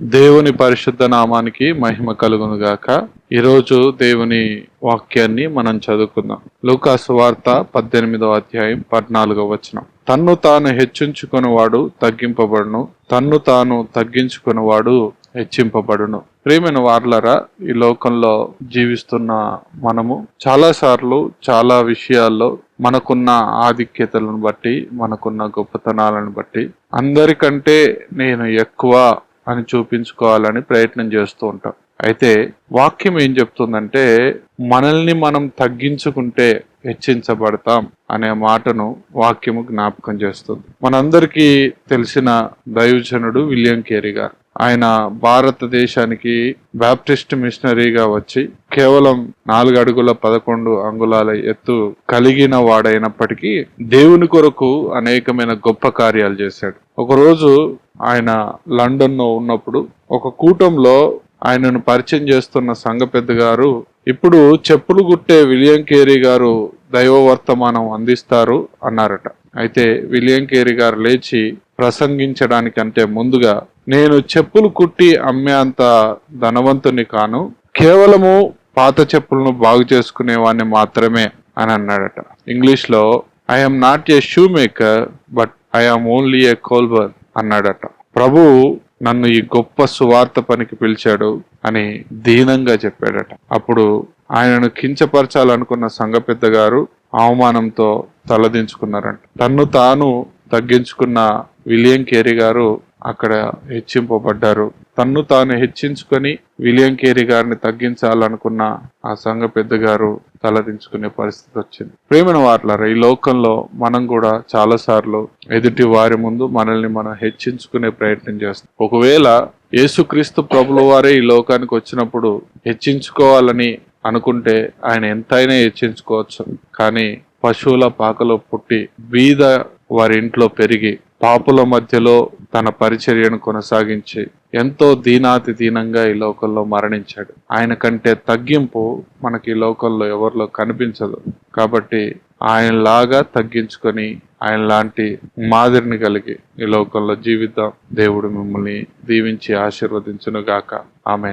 దేవుని పరిశుద్ధ నామానికి మహిమ కలుగును గాక ఈరోజు దేవుని వాక్యాన్ని మనం చదువుకుందాం. లూకాసు వార్త పద్దెనిమిదవ అధ్యాయం పద్నాలుగవ వచనం. తన్ను తాను హెచ్చించుకునేవాడు తగ్గింపబడును. తన్ను తాను తగ్గించుకునేవాడు హెచ్చింపబడును. ప్రేమైన వార్లరా ఈ లోకంలో జీవిస్తున్న మనము చాలా సార్లు చాలా విషయాల్లో మనకున్న ఆధిక్యతలను బట్టి మనకున్న గొప్పతనాలను బట్టి అందరికంటే నేను ఎక్కువ అని చూపించుకోవాలని ప్రయత్నం చేస్తూ ఉంటాం. అయితే వాక్యం ఏం చెప్తుందంటే మనల్ని మనం తగ్గించుకుంటే హెచ్చించబడతాం అనే మాటను వాక్యము జ్ఞాపకం చేస్తుంది. మనందరికీ తెలిసిన దైవజనుడు విలియం కేరీ గారు. ఆయన భారతదేశానికి బాప్టిస్ట్ మిషనరీగా వచ్చి కేవలం నాలుగు అడుగుల పదకొండు అంగుళాల ఎత్తు కలిగిన వాడైనప్పటికీ దేవుని కొరకు అనేకమైన గొప్ప కార్యాలు చేశాడు. ఒకరోజు ఆయన లండన్లో ఉన్నప్పుడు ఒక కూటంలో ఆయనను పరిచయం చేస్తున్న సంఘ పెద్ద గారు ఇప్పుడు చెప్పులు గుట్టే విలియం కేరీ గారు దైవ వర్తమానం అందిస్తారు అన్నారట. అయితే విలియం కేరీ గారు లేచి ప్రసంగించడానికంటే ముందుగా నేను చెప్పులు కుట్టి అమ్మే అంత ధనవంతుని కాను కేవలము పాత చెప్పులను బాగు చేసుకునేవాడిని మాత్రమే అని అన్నాడట. ఇంగ్లీష్లో I'm not a shoe maker but I'm only a cobbler అన్నాడట. ప్రభు నన్ను ఈ గొప్ప సువార్త పనికి పిలిచాడు అని దీనంగా చెప్పాడట. అప్పుడు ఆయనను కించపరచాలనుకున్న సంఘ పెద్ద గారు అవమానంతో తలదించుకున్నారంట. తన్ను తాను తగ్గించుకున్న విలియం కేరీ గారు అక్కడ హెచ్చింపబడ్డారు. తన్ను తాను హెచ్చించుకొని విలియం కేరీ గారిని తగ్గించాలనుకున్న ఆ సంఘ పెద్ద గారు తలదించుకునే పరిస్థితి వచ్చింది. ప్రేమను వార్లారా ఈ లోకంలో మనం కూడా చాలాసార్లు ఎదుటి వారి ముందు మనల్ని మనం హెచ్చించుకునే ప్రయత్నం చేస్తాం. ఒకవేళ యేసుక్రీస్తు ప్రభుల వారే ఈ లోకానికి వచ్చినప్పుడు హెచ్చించుకోవాలని అనుకుంటే ఆయన ఎంతైనా హెచ్చించుకోవచ్చు. కానీ పశువుల పాకలో పుట్టి బీద వారి ఇంట్లో పెరిగి పాపుల మధ్యలో తన పరిచర్యను కొనసాగించి ఎంతో దీనాతి దీనంగా ఈ లోకంలో మరణించాడు. ఆయన కంటే తగ్గింపు మనకి ఈ లోకంలో ఎవరిలో కనిపించదు. కాబట్టి ఆయనలాగా తగ్గించుకొని ఆయన లాంటి మాదిరిని కలిగి ఈ లోకంలో జీవితం దేవుడు మిమ్మల్ని దీవించి ఆశీర్వదించును గాక ఆమె